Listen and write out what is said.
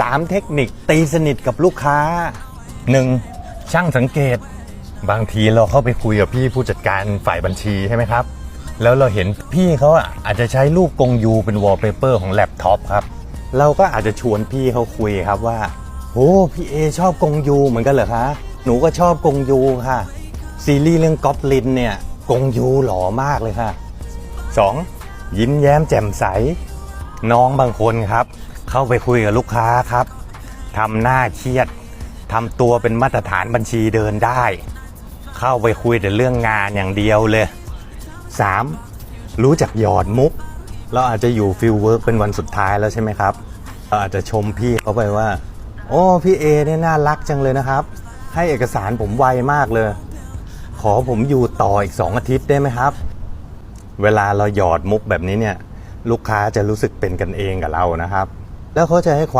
3 เทคนิคตีสนิทกับลูกค้า 1. ช่างสังเกต บางทีเราเข้าไปคุยกับพี่ผู้จัดการฝ่ายบัญชีใช่ไหมครับ แล้วเราเห็นพี่เขาอะอาจจะใช้รูปกงยูเป็นวอลเปเปอร์ของแล็ปท็อปครับ เราก็อาจจะชวนพี่เขาคุยครับว่าโอ้พี่เอชอบกงยูเหมือนกันเหรอคะ หนูก็ชอบกงยูค่ะ ซีรีส์เรื่องก๊อปลินเนี่ยกงยูหล่อมากเลยค่ะ 2. ยิ้มแย้มแจ่มใส น้องบางคนครับ เข้าไปคุยกับลูกค้าครับทำหน้าเครียดทำตัวเป็นมาตรฐานบัญชีเดินได้ เข้าไปคุยแต่เรื่องงานอย่างเดียวเลย 3. รู้จักหยอดมุก เราอาจจะอยู่ฟิลเวิร์กเป็นวันสุดท้ายแล้วใช่ไหมครับเราอาจจะชมพี่เขาไปว่า โอ้พี่เอเนี่ยน่ารักจังเลยนะครับ ให้เอกสารผมไวมากเลย ขอผมอยู่ต่ออีก2อาทิตย์ได้ไหมครับ เวลาเราหยอดมุกแบบนี้เนี่ยลูกค้าจะรู้สึกเป็นกันเองกับเรานะครับ แล้วเขาจะให้ความ